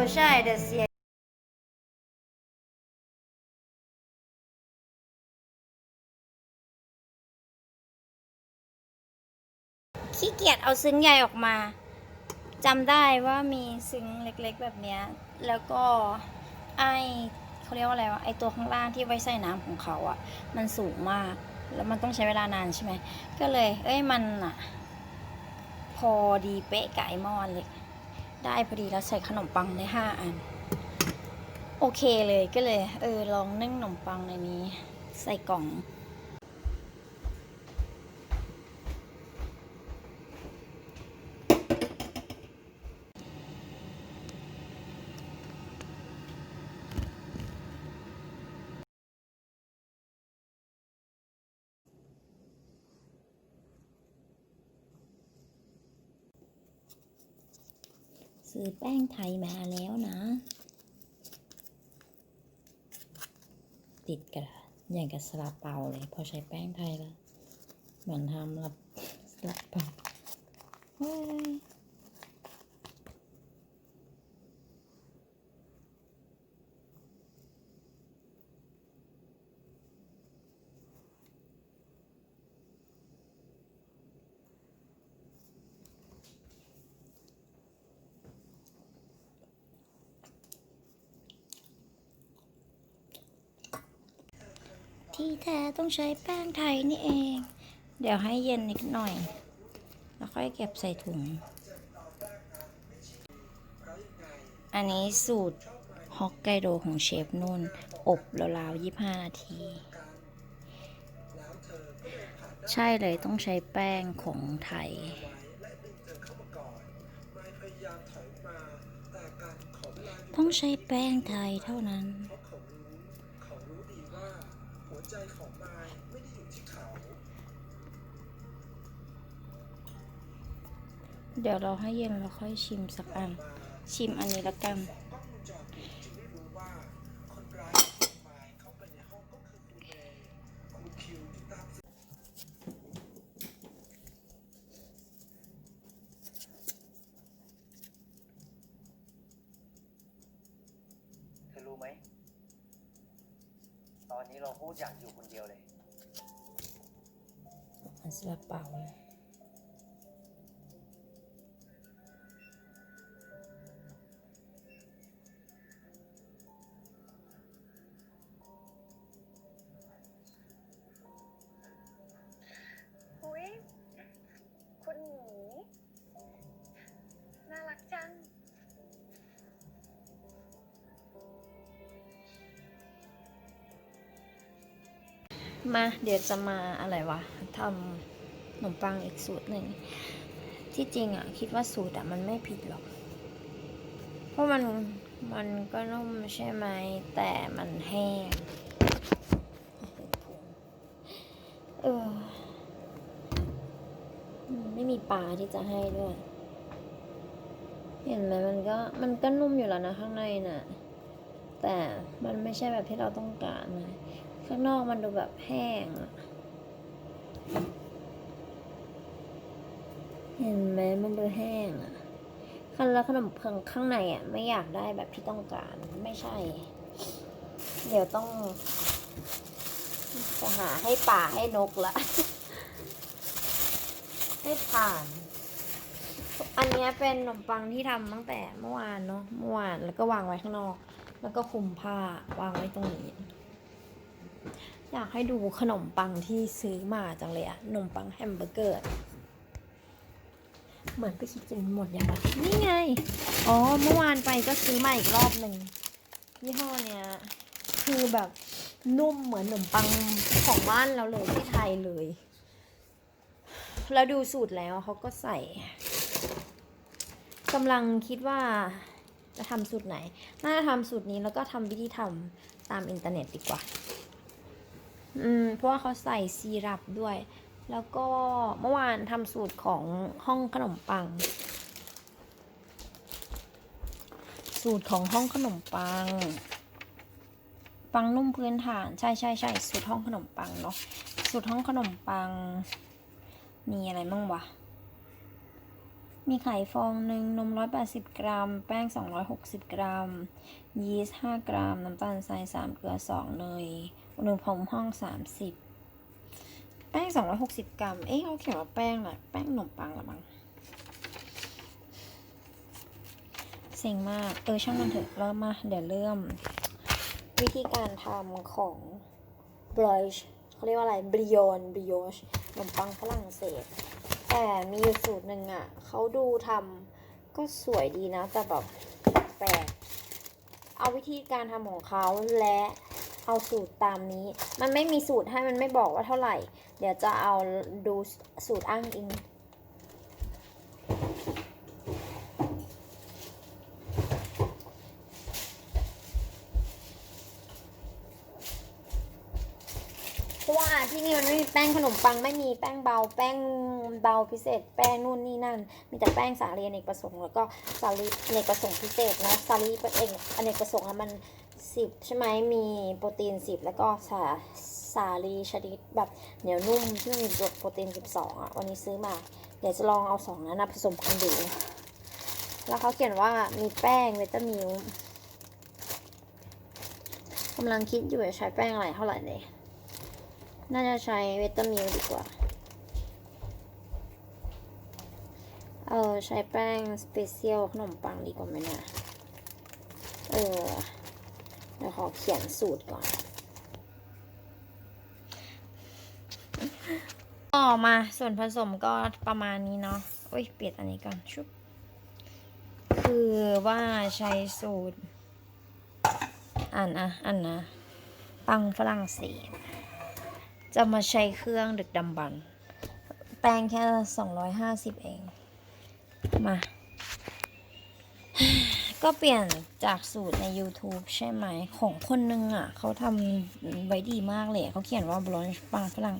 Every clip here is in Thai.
อใช่แต่เสียขี้เกียจเอาซึ้งใหญ่ออกมาจำได้ว่ามีซึ้งเล็กๆแบบเนี้ย แล้วก็ไอเขาเรียกว่าอะไรวะไอตัวข้างล่างที่ไว้ใส่น้ำของเขาอะ่ะ มันสูงมาก แล้วมันต้องใช้เวลานานใช่ไหม ก็เลย เอ้ยมันอะ พอดีเป๊ะกับไอหมอนเลย ได้พอดีแล้วใส่ขนมปังได้ห้าอัน โอเคเลยก็เลย เออ ลองนึ่งขนมปังในนี้ ใส่กล่อง ซื้อแป้งไทยมาแล้วนะ ติดกันอย่างกับสลาเปาเลยพอใช้แป้งไทยแล้วเหมือนทำลับสลาเปา ที่แท้ต้องใช้แป้งไทยนี่เอง เดี๋ยวให้เย็นนิดหน่อย แล้วค่อยเก็บใส่ถุง อันนี้สูตรฮอกไกโดของเชฟนุ่น อบราวๆ25นาที ใช่เลยต้องใช้แป้งของไทยต้องใช้แป้งไทยเท่านั้น เดี๋ยวเราให้เย็นแล้วค่อยชิมสักอัน ชิมอันนี้ละกัน นี้เราพูดอยากอยู่คนเดียวเลยมันสลับเปล่าเลย มาเดี๋ยวจะมาอะไรวะทำขนมปังอีกสูตรหนึ่ง ที่จริงอะ คิดว่าสูตรอะมันไม่ผิดหรอก เพราะมันมันก็นุ่มใช่ไหม แต่มันแห้งเออไม่มีปลาที่จะให้ด้วย เห็นไหมมันก็มันก็นุ่มอยู่แล้วนะข้างในน่ะ แต่มันไม่ใช่แบบที่เราต้องการนะ ข้างนอกมันดูแบบแห้ง เห็นไหมมันดูแห้งอะคันแล้วขนมปังข้างในอะ ไม่อยากได้แบบที่ต้องการไม่ใช่ เดี๋ยวต้องจะหาให้ป่าให้นกละ ให้ผ่าน อันนี้เป็นขนมปังที่ทำตั้งแต่เมื่อวานเนาะเมื่อวานแล้วก็วางไว้ข้างนอก แล้วก็คลุมผ้าวางไว้ตรงนี้ อยากให้ดูขนมปังที่ซื้อมาจังเลยอะขนมปังแฮมเบอร์เกอร์ เหมือนไปคิดจนหมดอย่างไรนี่ไง อ๋อ เมื่อวานไปก็ซื้อมาอีกรอบหนึ่งยี่ห้อเนี้ย คือแบบนุ่มเหมือนขนมปังของบ้านเราเลยที่ไทยเลย แล้วดูสูตรแล้วเขาก็ใส่กำลังคิดว่าจะทำสูตรไหน น่าจะทำสูตรนี้แล้วก็ทำวิธีทำตามอินเทอร์เน็ตดีกว่า อืมเพราะว่าเขาใส่ซีรัปด้วย แล้วก็เมื่อวานทำสูตรของห้องขนมปัง สูตรของห้องขนมปัง ปังนุ่มพื้นฐานใช่ใช่ใช่สูตรห้องขนมปังเนาะสูตรห้องขนมปัง มีอะไรบ้างวะมมีไข่ฟองหนึ่งนม 180 กรัม แป้ง 260 กรัม ยีสต์5กรัม น้ำตาลทราย3เกลือ2เนยอุณหภูมิห้อง30แป้ง260กรัม เอ๊ะเขาเขียนว่าแป้งอะไรแป้งขนมปังหรือมั้งเซ็งมาก เออช่างมันเถอะเริ่มมา เดี๋ยวเริ่ม วิธีการทำของบรอชเขาเรียกว่าอะไรบริโอนบริโอชขนมปังฝรั่งเศส แต่มีอยู่สูตรหนึ่งอะเขาดูทำก็สวยดีนะ แต่แบบแปลก เอาวิธีการทำของเขาและเอาสูตรตามนี้ มันไม่มีสูตรให้มันไม่บอกว่าเท่าไหร่ เดี๋ยวจะเอาดูสูตรอ้างอิง เพราะว่าที่นี่มันไม่มีแปังไม่มีแป้งเบาแป้งเบาพิเศษ แป้งนู่นนี่นั่น มีแต่แป้งสาลีอเนกประสงค์แล้วก็สาลีอเนกประสงค์พิเศษนะสาลีเองอเนกประสงค์อะมันสิบใช่ไหมมีโปรตีนสิบแล้วก็สาสาลีชนิดแบบเหนียวนุ่มที่มีโปรตีนสิบสองอะวันนี้ซื้อมา เดี๋ยวจะลองเอาสองนั้นผสมกันดูแล้วเขาเขียนว่ามีแป้งเวตามิลกำลังคิดอยู่จะใช้แป้งอะไรเท่าไหร่เลย น่าจะใช้เวตามิลดีกว่า เออใช้แป้งสเปเชียลขนมปังดีกว่าไหมเนี่ยเออเดี๋ยวขอเขียนสูตรก่อน ต่อมาส่วนผสมก็ประมาณนี้เนาะโอ้ย เปลี่ยนอันนี้ก่อนชุบ คือว่าใช้สูตร อ่านนะอ่านนะ ปังฝรั่งเศส จะมาใช้เครื่องดึกดำบรรพ์แป้งแค่ 250 เอง มา ก็เปลี่ยนจากสูตรใน YouTube ใช่ไหม ของคนนึงอะ เขาทำไว้ดีมากเลย เขาเขียนว่า blanche ปังฝรั่ง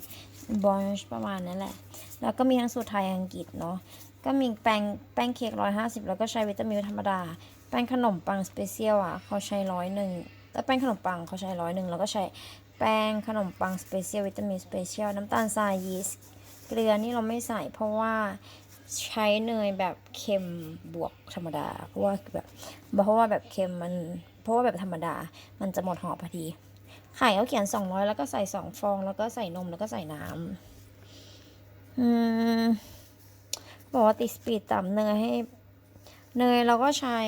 blanche ประมาณนั้นแหละ แล้วก็มีทั้งสูตรไทยอังกฤษเนาะ ก็มีแป้งแป้งเค้ก150แล้วก็ใช้วิตามินธรรมดา แป้งขนมปังสเปเชียลอะ เขาใช้ร้อยหนึ่งแล้วแป้งขนมปังเขาใช้ร้อยหนึ่งแล้วก็ใช้ แป้งขนมปังสเปเชียลวิตามินสเปเชียลน้ำตาลทรายยีสต์เกลือนี่เราไม่ใส่เพราะว่าใช้เนยแบบเค็มบวกธรรมดา เพราะว่าแบบเพราะว่าแบบเค็มมัน เพราะว่าแบบธรรมดา มันจะหมดห่อพอดี ไข่เขาเขียน200แล้วก็ใส่2ฟอง แล้วก็ใส่นมแล้วก็ใส่น้ำอืมบอกว่าติดสปีดต่ำเนยให้ เนยเราก็ใช้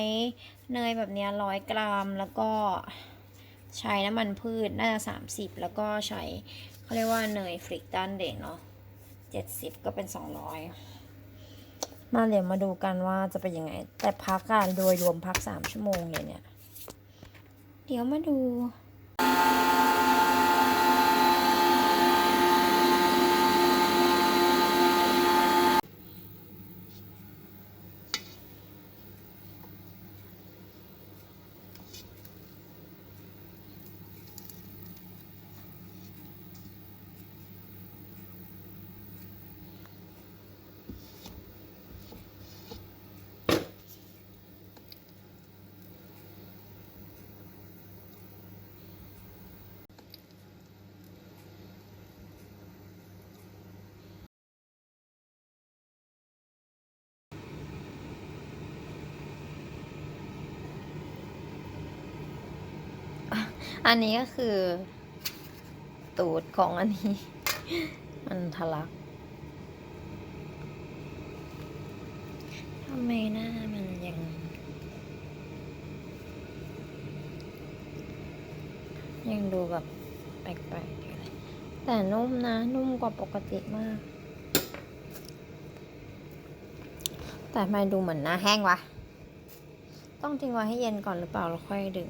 เนยแบบเนี้ยร้อยกรัมแล้วก็ ใช้น้ำมันพืชน่าจะสามสิบแล้วก็ใช้เขาเรียกว่าเนยฟริกตันเด็กเนาะเจ็ดสิบก็เป็นสองร้อยมาเดี๋ยวมาดูกันว่าจะเป็นยังไง แต่พักการโดยรวมพักสามชั่วโมงเลยเนี่ย เดี๋ยวมาดู อันนี้ก็คือ ตูดของอันนี้ มันทะลักทำไมหน้ามันยัง ยังดูแบบแปลกๆอยู่เลยแต่นุ่มนะ นุ่มกว่าปกติมาก แต่ทำไมดูเหมือนหน้าแห้งวะ ต้องทิ้งไว้ให้เย็นก่อนหรือเปล่าแล้วค่อยดึง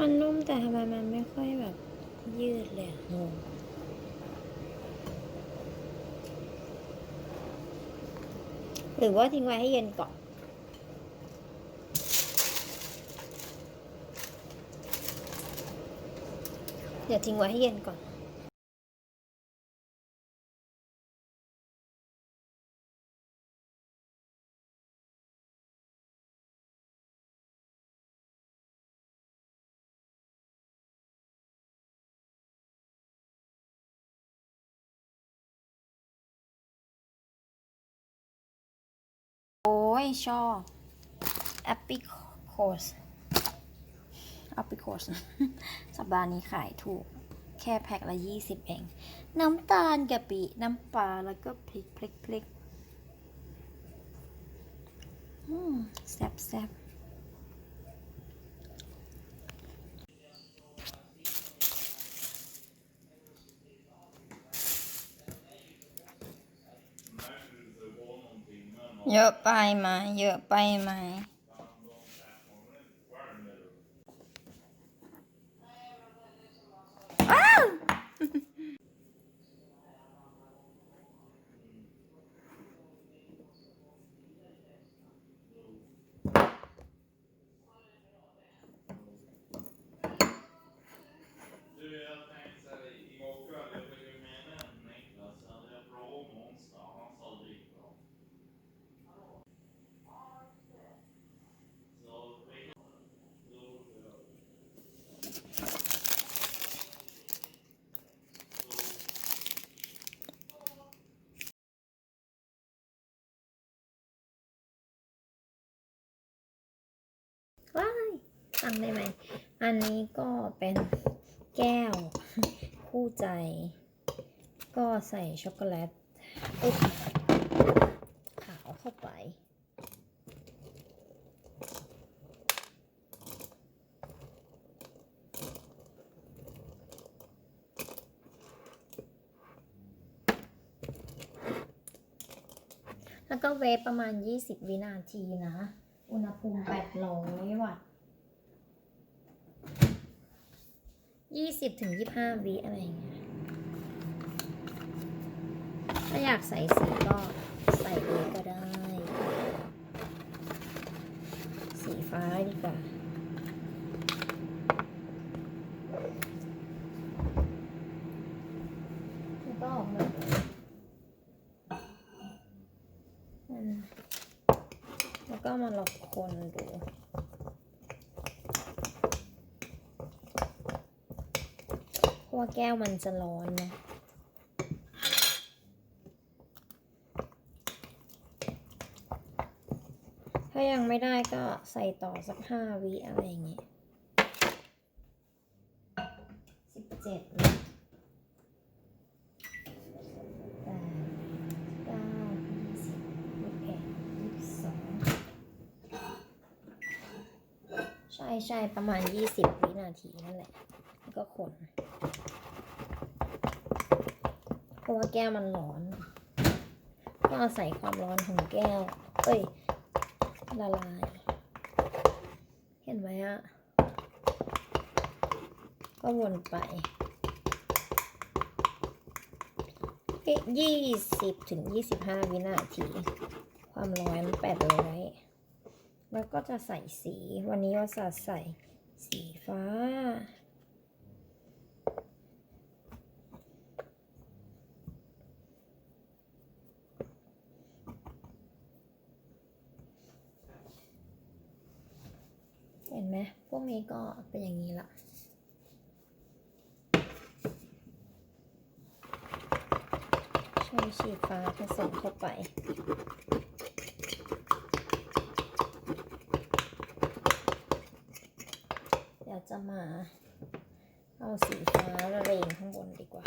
มันนุ่มแต่ทำไมมันไม่ค่อยแบบ ยืดเลยงงหรือว่าทิ้งไว้ให้เย็นก่อน เดี๋ยวทิ้งไว้ให้เย็นก่อน ยชอบแอปปิโคสแอปปิโคสสัปดาห์นี้ขายถูก แค่แพ็คละยี่สิบเอง น้ำตาลกะปิน้ำปลาแล้วก็พริกพริกพริกอืมแซ่บแซ่บ เยอะไปไหมเยอะไปไหม ทำได้ไหม อันนี้ก็เป็นแก้วคู่ใจ ก็ใส่ช็อกโกแลตอุ๊บขาวเข้าไป แล้วก็เวฟประมาณ 20 วินาทีนะ อุณหภูมิ 800 วัตต์ 20ถึง25วิอะไรอย่างเงี้ย ถ้าอยากใส่สีก็ใส่เองก็ได้ สีฟ้าดีกว่าแล้วก็ออกมาแล้วก็มาลองคนดู เพราะ ว่าแก้วมันจะร้อนนะถ้ายังไม่ได้ก็ใส่ต่อสักห้าวิอะไรอย่างเงี้ยสิบเจ็ดนะแปดเก้ายี่สิบยี่สิบสองใช่ใช่ประมาณยี่สิบวินาทีนั่นแหละ แล้วก็คน เพราะว่าแก้วมันร้อน ก็อาศัยความร้อนของแก้ว เอ้ย ละลาย เห็นไหมอะก็วนไปยี่สิบถึงยี่สิบห้าวินาที ความร้อนแปดร้อยแล้วก็จะใส่สี วันนี้ว่าจะใส่สีฟ้า เห็นไหม พวกนี้ก็ เป็นอย่างนี้ละใช้สีฟ้าผสมเข้าไปเดี๋ยวจะมาเอาสีฟ้าระเรงข้างบนดีกว่า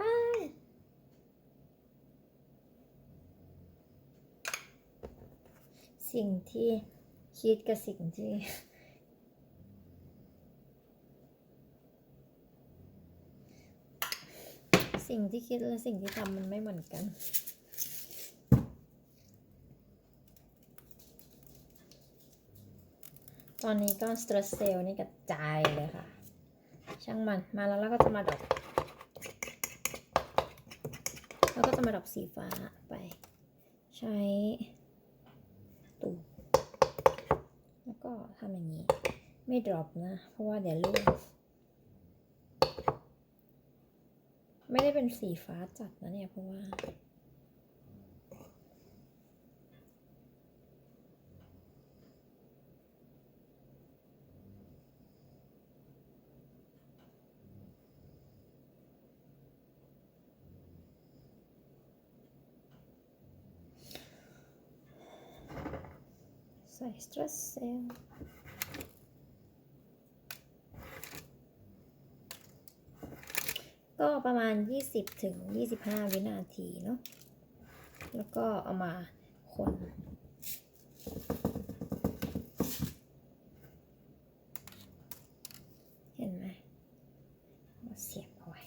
อ้าย สิ่งที่คิดกับสิ่งที่สิ่งที่คิดและสิ่งที่ทำมันไม่เหมือนกัน ตอนนี้ก็สเตรสเซลนี่กระจายเลยค่ะ ช่างมัน มาแล้วเราก็จะมาดรอปแล้วก็จะมาดรอปสีฟ้าไป ใช้ ตูแล้วก็ทำอย่างนี้ ไม่ดรอปนะ เพราะว่าเดี๋ยวลูกไม่ได้เป็นสีฟ้าจัดนะเนี่ยเพราะว่า ใส่สตรสเซลก็ประมาณ 20 ถึง 25 วินาทีเนาะ แล้วก็เอามาคน เห็นไหมเอาเสียบเอาไว้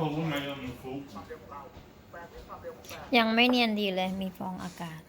Kolla mig under foten. ยังไม่เนียนดีเลยมีฟองอากาศ